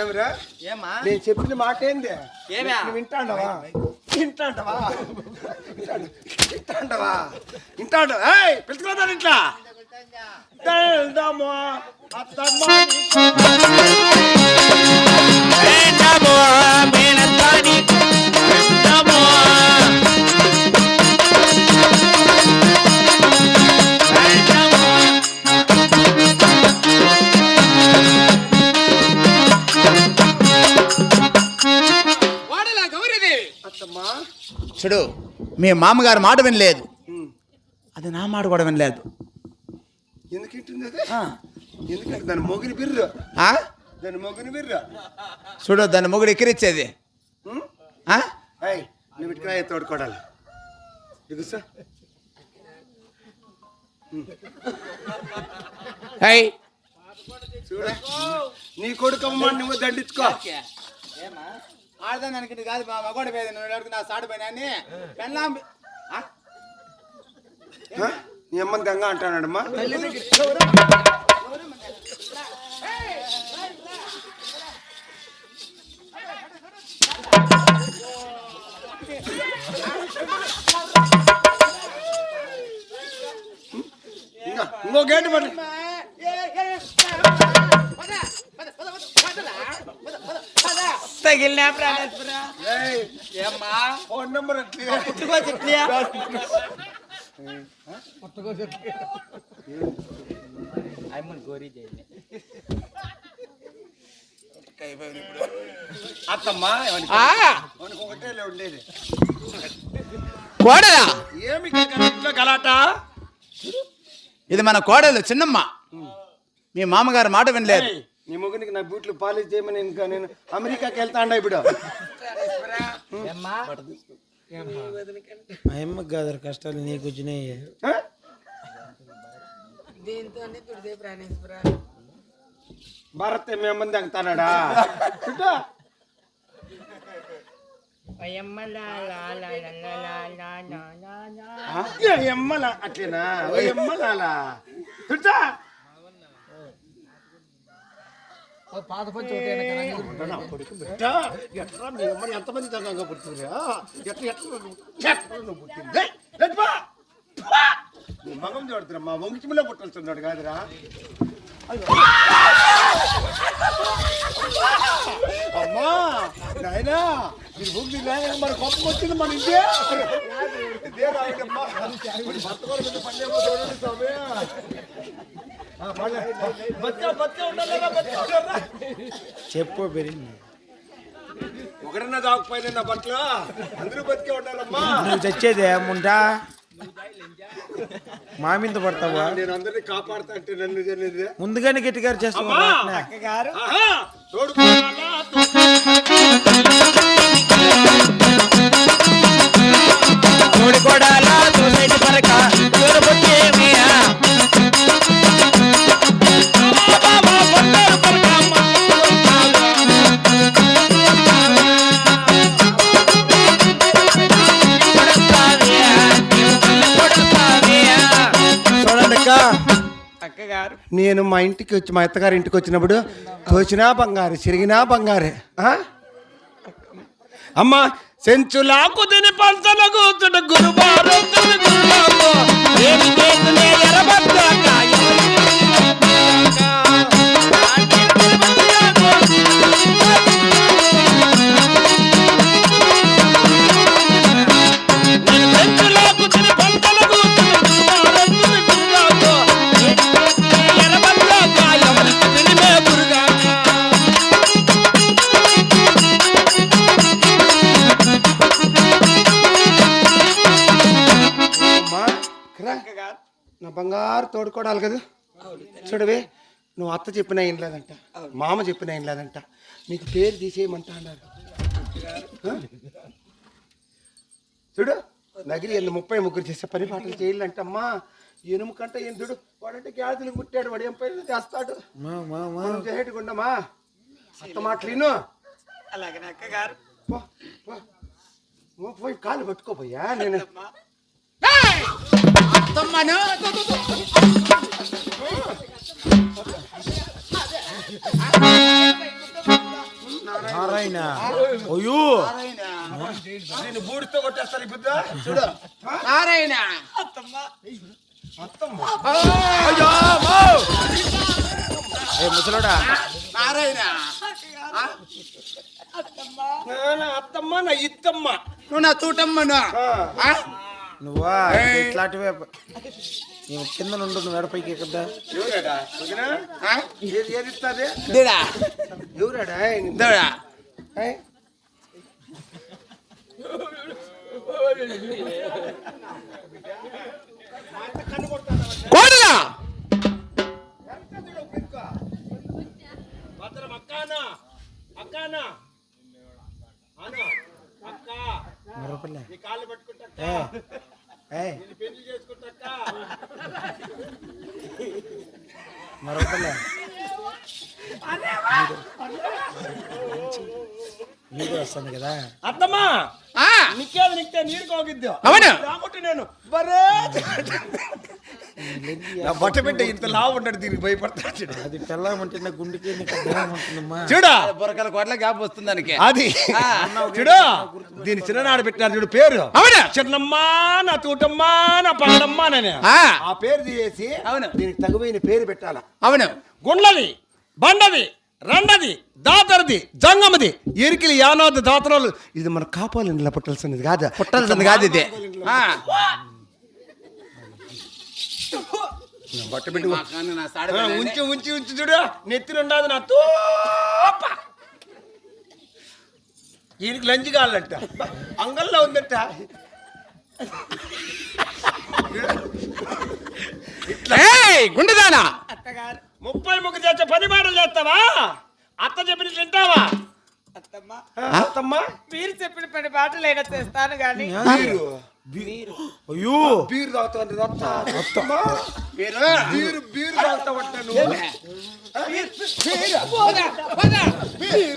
ఏమిరా? ఏమా నేను చెప్పిన మాట ఏంది? ఏమే? వింటాండవా? వింటాండవా? వింటాండవా? వింటాండవా ఏయ్ పిలుచుకోదా ఇంట్లో? వెళ్దాము? అత్తమ్మ చూడు మీ మామగారు మాట వినలేదు. అది నా మాట కూడా వినలేదు. ఎందుకు ఇంటుంది అది ఎందుకంటే దాని మొగిని బిర్రు? ఆ? దాని మొగిని బిర్రు? చూడు దాని మొగుడు ఎక్కిరిచ్చేది. ఉమ్? ఆ? ఏయ్ నువ్వు ఇటుకరాయ తోడుకోడాలి. దిగుసా ఏయ్, చూడ. నీ కొడుకమ్మ నువ్వు దండించుకో. ఏమా ఆడదాన్ని అనుకుంది కాదు మా మగోడి మీద నువ్వు ఎవరికి నా సాడు పైన అని పెళ్ళాం ఆ? ఆ? నీ అమ్మని దెంగ అంటానమ్మా ఇంకా ఇంకో గేటు పడి తగిలిన ప్రాణేశ్వర ఏయ్, ఏమ్మా? ఫోన్ నెంబర్ అట్లే పుట్టుకోవచ్చు ఇట్లే. అమ్మని గోరీ చేయండి. అత్తమ్మా ఒకటేలే ఉండేది. కోడలా? ఏమి గలాట? ఇది మన కోడలు చిన్నమ్మ. మీ మామగారు మాట వినలేదు. నీ మొగునికి నా బూట్లు పాలిష్ చేయమని ఇంకా నేను అమెరికాకి వెళ్తా అండ ఇప్పుడు? ఏమ్మా? అమ్మ కాదు కష్టాలు నీకు వచ్చినాయి? భారత్ మీ అమ్మని దంగుతానాడా చుట్టూ ఆ? ఏ ఎమ్మల అట్లేనా? ఓ ఎమ్మలాలా చుట్టా ఎంతమంది దంగంగా పుట్టిందిరా ఎట్లా ఎట్లా నువ్వు- పుట్టింది? మగం చూడుతున్నా మా వంగిచిమిలో పుట్టాల్స్తున్నాడు కాదురా. అమ్మా నాయనా మీరు భూమి మన గొప్ప వచ్చింది మన మరి భర్త కూడా పెద్ద చెప్పు పెరిగింది ఒకరన్నా దాకపోయినా నా బట్టలు అందరూ బతికే ఉండాలమ్మా. నువ్వు చచ్చేదే ముంటా మా మీద పడతావా? నేను అందరినీ కాపాడుతా అంటే నన్ను ముందుగానే గట్టిగా చేస్తావా? అమ్మా! గారు ఆహా! తోడుకోవాలా? తోడి నేను మా ఇంటికి వచ్చి మా అత్తగారి ఇంటికి వచ్చినప్పుడు తోచినా బంగారు చిరిగినా బంగారే. అమ్మ అమ్మా సెంచులాకు తిని పంచల కూతుడు గురువారం ఎరబడ్డాక బంగారు తోడుకోవడాలి కదా. చూడవే నువ్వు అత్త చెప్పినా ఏం లేదంట మామ చెప్పినా ఏం లేదంట నీకు పేరు తీసేయమంటా అన్నారు? చూడు నగిరి ఎన్ని ముప్పై ముగ్గురు చేసే పని పాటలు చేయాలంట అమ్మా. ఎనుము కంట ఏం చూడు వాడంటే గ్యాసులు పుట్టాడు వాడు ఏం పైన చేస్తాడు? మా మా మా. మనం చేసేట్టుకుండమా అత్త మాటలు అలాగే అక్కగారు. పో పో. నువ్వు పోయి కాలు పట్టుకోపోయా నేను అత్తమ్మను నారాయణ. అయ్యో. నేను బూడితో కొట్టేస్తాను ఈ బుద్ధ? చూడు. నారాయణ! ఏ ముసలోడా? నారాయణ. అత్తమ్మ నా ఇత్తమ్మ. నువ్వు నా తూటమ్మను? నువ్వా. ఇట్లాంటివే. నేను కింద నుండు నువ్వు ఎడపైకి కదా ఎవరాడా? ఓకేనా ఆ? ఏది ఏది ఇస్తుంది? దేడా ఎవరాడా? మరపల్లె వీడియో వస్తుంది కదా. అత్తమ్మా! ఆ, నిక్కేది నిక్తే నీరు కోగిద్దు అవును. రాబట్టి నేను బరే నా బట్ట బిడ్డ ఇంత లావు ఉంటాడు దీనికి భయపడతాడు అది పెళ్ళమంటే నా గుండెకి నీకు అర్థం ఉంటుందమ్మా. చూడా. బుర్రకల కోట్ల గ్యాప్ వస్తుంది దానికి. అది. చూడు. దీని చిన్ననాడు పెట్టినారు చూడు పేరు. అవును. చిన్నమ్మా నా తూటమ్మా నా పాడమ్మా నని ఆ, పేరు తీసేసి అవును. దీనికి తగువైన పేరు పెట్టాల? అవును. గుండ్లది బండది రెండది దాతరది జంగమది ఎరికిలి యానోది దాతరాలు. ఇది మన కాపాలి ఇంట్లో పుట్టాల్సినది కాదు? పుట్టాల్సింది కాదు ఇది ఆ. బట్ట బిడ్డ మా కన్ను నా సాడి ఆ, పైన ఉంచి ఉంచి ఉంచి చూడు నెత్తిన ఉండదు నా తోప ఈయనకి లంచ్ కావాలంట అంగల్లో ఉందంట ఏయ్, గుండెదానా అత్తగారు ముప్పై ముగ్గు చేస్తే పది మాటలు చేస్తావా అత్త చెప్పిన తింటావా అత్తమ్మ. అత్తమ్మా? మీరు చెప్పిన పని బాటలైనా చేస్తాను గాని. బీరు అయ్యో. బీరు అత్తమ్మా. మీరు. బీరు బీరు తాగుతావంట నువ్వు బీరు. పోదా, పోదా. బీరు.